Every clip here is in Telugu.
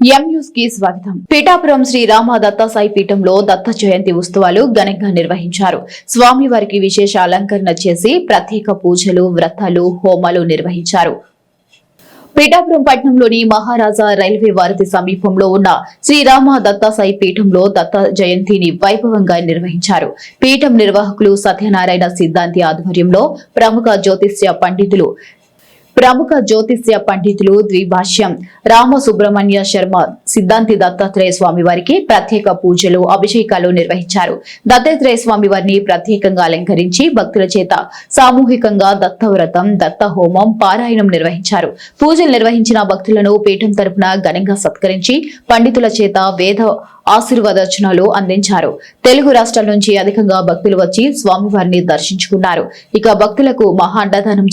స్వాగతం. పీఠాపురం శ్రీ రామ దత్తాసాయి పీఠంలో దత్త జయంతి ఉత్సవాలు ఘనంగా నిర్వహించారు. స్వామివారికి విశేష అలంకరణ చేసి ప్రత్యేక పూజలు వ్రతాలు హోమాలు నిర్వహించారు. పీఠాపురం పట్టణంలోని మహారాజా రైల్వే వారధి సమీపంలో ఉన్న శ్రీరామ దత్తాసాయి పీఠంలో దత్త జయంతిని వైభవంగా నిర్వహించారు. పీఠం నిర్వాహకులు సత్యనారాయణ సిద్ధాంతి ఆధ్వర్యంలో ప్రముఖ జ్యోతిష్య పండితులు ప్రముఖ జ్యోతిష్య పండితులు ద్విభాష్యం రామ సుబ్రహ్మణ్య శర్మ సిద్ధాంతి దత్తాత్రేయ స్వామి వారికి ప్రత్యేక పూజలు అభిషేకాలు నిర్వహించారు. దత్తాత్రేయ స్వామి వారిని ప్రత్యేకంగా అలంకరించి భక్తుల చేత సామూహికంగా దత్తవ్రతం దత్త హోమం పారాయణం నిర్వహించారు. పూజలు నిర్వహించిన భక్తులను పీఠం తరపున ఘనంగా సత్కరించి పండితుల చేత వేద ఆశీర్వాదర్చనలు అందించారు. తెలుగు రాష్ట్రాల నుంచి అధికంగా భక్తులు వచ్చి స్వామివారిని దర్శించుకున్నారు. ఇక భక్తులకు మహా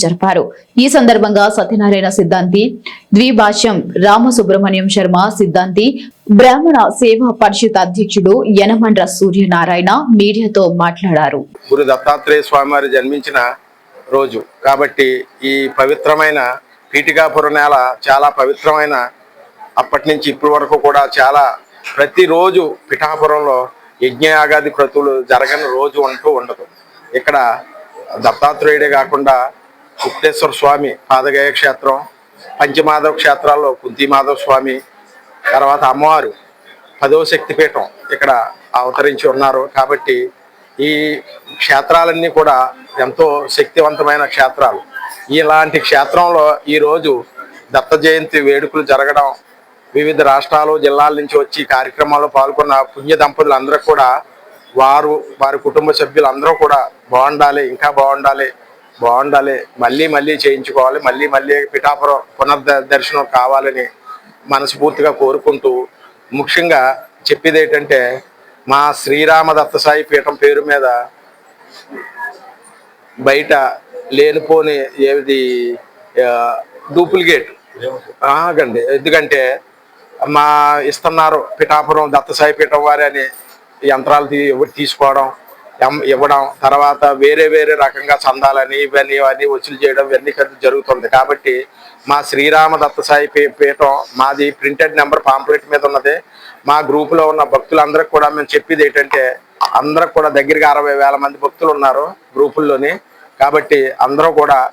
జరిపారు. ఈ సందర్భంగా సత్యనారాయణ సిద్ధాంతి ద్విభాష్యం రామ సుబ్రహ్మణ్యం శర్మ సిద్ధాంతి బ్రాహ్మణ సేవా పరిషత్ అధ్యక్షుడు యనమండ్ర సూర్యనారాయణ మీడియాతో మాట్లాడారు. గురు దత్తాత్రేయ స్వామివారు జన్మించిన రోజు. కాబట్టి ఈ పవిత్రమైన పీఠికాపురం నేల చాలా పవిత్రమైన అప్పటి నుంచి ఇప్పటి వరకు కూడా చాలా ప్రతిరోజు పిఠాపురంలో యజ్ఞయాగాది క్రతువులు జరగని రోజు అంటూ ఉండదు. ఇక్కడ దత్తాత్రేయుడే కాకుండా గుప్తేశ్వర స్వామి పాదగయ క్షేత్రం పంచమాధవ క్షేత్రాల్లో కుంతిమాధవ స్వామి తర్వాత అమ్మవారు పదవ శక్తిపీఠం ఇక్కడ అవతరించి ఉన్నారు. కాబట్టి ఈ క్షేత్రాలన్నీ కూడా ఎంతో శక్తివంతమైన క్షేత్రాలు. ఇలాంటి క్షేత్రంలో ఈరోజు దత్త జయంతి వేడుకలు జరగడం వివిధ రాష్ట్రాలు జిల్లాల నుంచి వచ్చి కార్యక్రమాల్లో పాల్గొన్న పుణ్య దంపతులు అందరూ కూడా వారు వారి కుటుంబ సభ్యులు అందరూ కూడా బాగుండాలి ఇంకా బాగుండాలి బాగుండాలి మళ్ళీ మళ్ళీ చేయించుకోవాలి మళ్ళీ మళ్ళీ పిఠాపురం పునర్ద దర్శనం కావాలని మనస్ఫూర్తిగా కోరుకుంటూ ముఖ్యంగా చెప్పేది ఏంటంటే మా శ్రీరామ దత్తసాయి పీఠం పేరు మీద బయట లేనిపోని ఏది డూప్లికేట్. ఆగండి. ఎందుకంటే మా ఇస్తున్నారు పిఠాపురం దత్తసాయి పీఠం వారి అని యంత్రాలు తీసుకోవడం ఎం- ఇవ్వడం తర్వాత వేరే వేరే రకంగా చందాలని ఇవన్నీ ఇవన్నీ వసూలు చేయడం ఇవన్నీ ఖర్చు జరుగుతుంది. కాబట్టి మా శ్రీరామ దత్తసాయి పీఠం మాది ప్రింటెడ్ నెంబర్ పాంప్లెట్ మీద ఉన్నది. మా గ్రూపులో ఉన్న భక్తులందరికి కూడా మేము చెప్పేది ఏంటంటే అందరికి కూడా దగ్గరగా అరవై వేల మంది భక్తులు ఉన్నారు గ్రూపుల్లోని. కాబట్టి అందరూ కూడా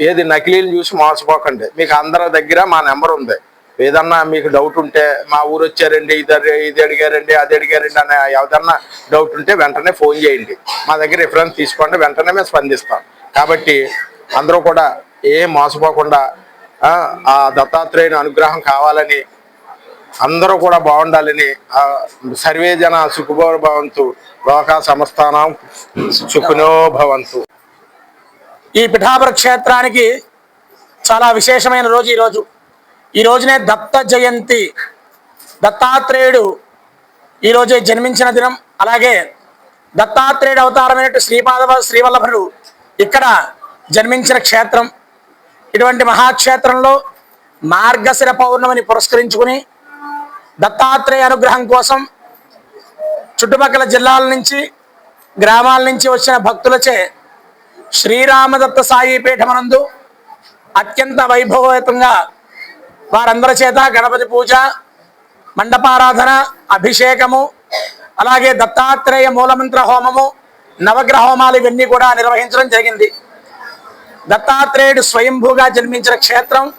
ఏది నకిలీలు చూసి మోసపోకండి. మీకు అందరి దగ్గర మా నెంబర్ ఉంది. ఏదన్నా మీకు డౌట్ ఉంటే మా ఊరు వచ్చారండి ఇది ఇది అడిగారండి అది అడిగారండి అనే ఏదన్నా డౌట్ ఉంటే వెంటనే ఫోన్ చేయండి. మా దగ్గర రిఫరెన్స్ తీసుకోండి వెంటనే మేము స్పందిస్తాం. కాబట్టి అందరూ కూడా ఏం మోసపోకుండా ఆ, ఆ దత్తాత్రేయుని అనుగ్రహం కావాలని అందరూ కూడా బాగుండాలని సర్వే జన సుఖభో భవంతు లోక సంస్థానం సుఖినో భవంతు. ఈ పిఠాపుర క్షేత్రానికి చాలా విశేషమైన రోజు ఈరోజు. ఈ రోజునే దత్త జయంతి. దత్తాత్రేయుడు ఈరోజే జన్మించిన దినం. అలాగే దత్తాత్రేయుడు అవతారమైనట్టు శ్రీపాదవ శ్రీవల్లభుడు ఇక్కడ జన్మించిన క్షేత్రం. ఇటువంటి మహాక్షేత్రంలో మార్గశిర పౌర్ణమిని పురస్కరించుకుని దత్తాత్రేయ అనుగ్రహం కోసం చుట్టుపక్కల జిల్లాల నుంచి గ్రామాల నుంచి వచ్చిన భక్తులచే శ్రీరామదత్త సాయి పీఠమనందు అత్యంత వైభవయుతంగా వారందరి చేత గణపతి పూజ మండపారాధన అభిషేకము అలాగే దత్తాత్రేయ మూలమంత్ర హోమము నవగ్రహ హోమాలు ఇవన్నీ కూడా నిర్వహించడం జరిగింది. దత్తాత్రేయుడు స్వయంభూగా జన్మించిన క్షేత్రం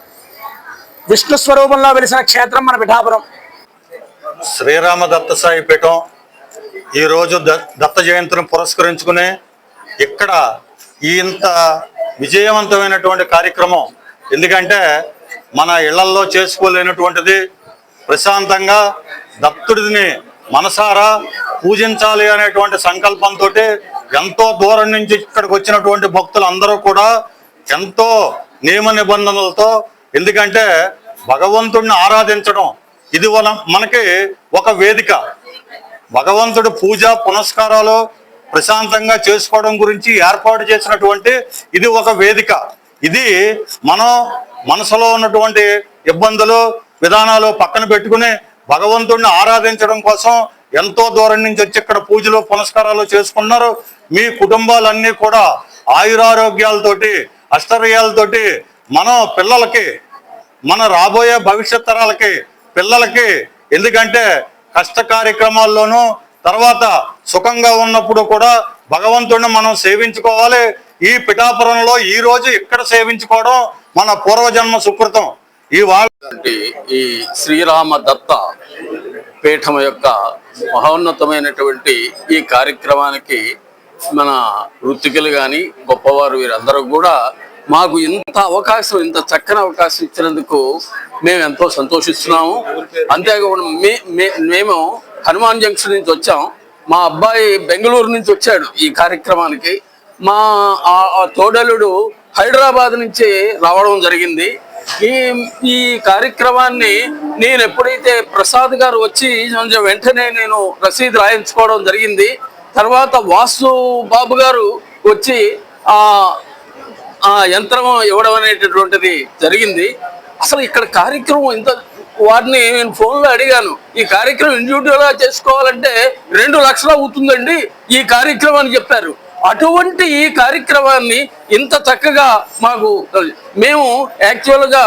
విష్ణు స్వరూపంలో వెలిసిన క్షేత్రం మన పిఠాపురం. శ్రీరామ దత్తసాయి పీఠం ఈరోజు ద- దత్త జయంతిని పురస్కరించుకుని ఇక్కడ ఈ ఇంత విజయవంతమైనటువంటి కార్యక్రమం. ఎందుకంటే మన ఇళ్ళల్లో చేసుకోలేనటువంటిది ప్రశాంతంగా దత్తుడిని మనసారా పూజించాలి అనేటువంటి సంకల్పంతో ఎంతో దూరం నుంచి ఇక్కడికి వచ్చినటువంటి భక్తులు అందరూ కూడా ఎంతో నియమ నిబంధనలతో ఎందుకంటే భగవంతుడిని ఆరాధించడం ఇది మన మనకి ఒక వేదిక. భగవంతుడు పూజ పునస్కారాలు ప్రశాంతంగా చేసుకోవడం గురించి ఏర్పాటు చేసినటువంటి ఇది ఒక వేదిక. ఇది మనం మనసులో ఉన్నటువంటి ఇబ్బందులు విధానాలు పక్కన పెట్టుకుని భగవంతుడిని ఆరాధించడం కోసం ఎంతో దూరం నుంచి వచ్చి ఇక్కడ పూజలు పునస్కారాలు చేసుకున్నారు. మీ కుటుంబాలన్నీ కూడా ఆయురారోగ్యాలతోటి అష్టర్యాలతోటి మనం పిల్లలకి మన రాబోయే భవిష్యత్ తరాలకి పిల్లలకి ఎందుకంటే కష్ట కార్యక్రమాల్లోనూ తర్వాత సుఖంగా ఉన్నప్పుడు కూడా భగవంతుడిని మనం సేవించుకోవాలి. ఈ పిఠాపురంలో ఈ రోజు ఇక్కడ సేవించుకోవడం మన పూర్వజన్మ సుకృతం. ఈ ఈ శ్రీరామ దత్త పీఠం యొక్క మహోన్నతమైనటువంటి ఈ కార్యక్రమానికి మన వృత్తికులు కానీ గొప్పవారు వీరందరూ కూడా మాకు ఇంత అవకాశం ఇంత చక్కని అవకాశం ఇచ్చినందుకు మేము ఎంతో సంతోషిస్తున్నాము. అంతేకాకుండా మే మే- మేము హనుమాన్ జంక్షన్ నుంచి వచ్చాం. మా అబ్బాయి బెంగళూరు నుంచి వచ్చాడు ఈ కార్యక్రమానికి. మా తోడలుడు హైదరాబాద్ నుంచి రావడం జరిగింది. ఈ ఈ కార్యక్రమాన్ని నేను ఎప్పుడైతే ప్రసాద్ గారు వచ్చి కొంచెం వెంటనే నేను రసీదు రాయించుకోవడం జరిగింది. తర్వాత వాసు బాబు గారు వచ్చి ఆ యంత్రం ఇవ్వడం అనేటటువంటిది జరిగింది. అసలు ఇక్కడ కార్యక్రమం ఇంత వారిని నేను ఫోన్లో అడిగాను ఈ కార్యక్రమం ఇండివిజువల్గా చేసుకోవాలంటే రెండు లక్షలు అవుతుందండి ఈ కార్యక్రమం చెప్పారు. అటువంటి ఈ కార్యక్రమాన్ని ఇంత చక్కగా మాకు మేము యాక్చువల్గా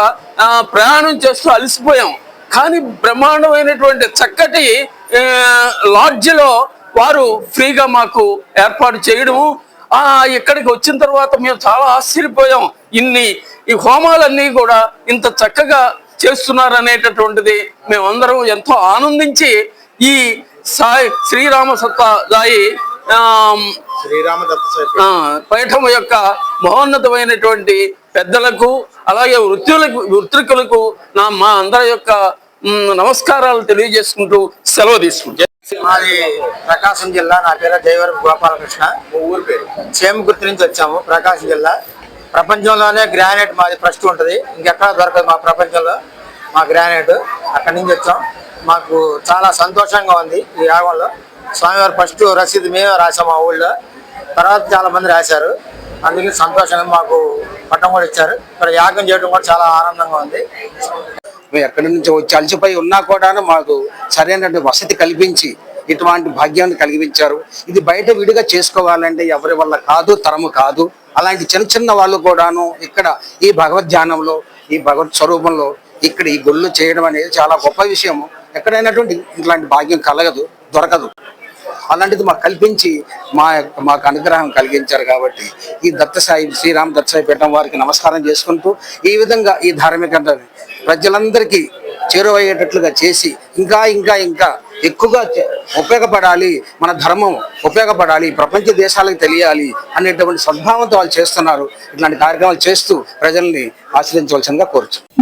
ప్రయాణం చేస్తూ అలసిపోయాం. కానీ బ్రహ్మాండమైనటువంటి చక్కటి లాడ్జ్లో లాడ్జిలో వారు ఫ్రీగా మాకు ఏర్పాటు చేయడము. ఇక్కడికి వచ్చిన తర్వాత మేము చాలా ఆశ్చర్యపోయాం. ఇన్ని ఈ హోమాలన్నీ కూడా ఇంత చక్కగా చేస్తున్నారు అనేటటువంటిది మేమందరం ఎంతో ఆనందించి ఈ సాయి శ్రీరామ సత్తా సాయి పీఠం యొక్క మహోన్నతమైనటువంటి పెద్దలకు అలాగే వృత్తులకు వృత్తికులకు నా మా అందరి యొక్క నమస్కారాలు తెలియజేసుకుంటూ సెలవు తీసుకుంటాం మాది ప్రకాశం జిల్లా నా పేరు జయవరం గోపాలకృష్ణ. ఊరు పేరు? చేమకుర్తి నుంచి వచ్చాము ప్రకాశం జిల్లా. ప్రపంచంలోనే గ్రానైట్ మాది ఫస్ట్ ఉంటుంది. ఇంకెక్కడ దొరకదు మా ప్రపంచంలో. మా గ్రానైట్ అక్కడి నుంచి వచ్చాం. మాకు చాలా సంతోషంగా ఉంది ఈ యాగంలో స్వామివారు ఫస్ట్ రసీదు మేమే రాసాం మా ఊళ్ళో. తర్వాత చాలా మంది రాశారు. అందుకే సంతోషంగా మాకు పట్టం కూడా ఇచ్చారు. ఇక్కడ యాగం చేయడం కూడా చాలా ఆనందంగా ఉంది. మేము ఎక్కడి నుంచి వచ్చి అలసిపోయి ఉన్నా కూడా మాకు సరైనటువంటి వసతి కల్పించి ఇటువంటి భాగ్యాన్ని కలిగించారు. ఇది బయట విడిగా చేసుకోవాలంటే ఎవరి వల్ల కాదు తరము కాదు. అలాంటి చిన్న చిన్న వాళ్ళు కూడాను ఇక్కడ ఈ భగవద్ ధ్యానంలో ఈ భగవత్ స్వరూపంలో ఇక్కడ ఈ గుళ్ళు చేయడం అనేది చాలా గొప్ప విషయము ఎక్కడైనటువంటి ఇట్లాంటి భాగ్యం కలగదు దొరకదు. అలాంటిది మాకు కల్పించి మా యొక్క మాకు అనుగ్రహం కలిగించారు కాబట్టి ఈ దత్తసాయి శ్రీరామ్ దత్తసాయి పీఠం వారికి నమస్కారం చేసుకుంటూ ఈ విధంగా ఈ ధార్మిక ప్రజలందరికీ చేరువయ్యేటట్లుగా చేసి ఇంకా ఇంకా ఇంకా ఎక్కువగా ఉపయోగపడాలి మన ధర్మం ఉపయోగపడాలి ప్రపంచ దేశాలకు తెలియాలి అనేటువంటి సద్భావంతో వాళ్ళు చేస్తున్నారు. ఇట్లాంటి కార్యక్రమాలు చేస్తూ ప్రజల్ని ఆశ్రయించవలసిందిగా కోరుచు.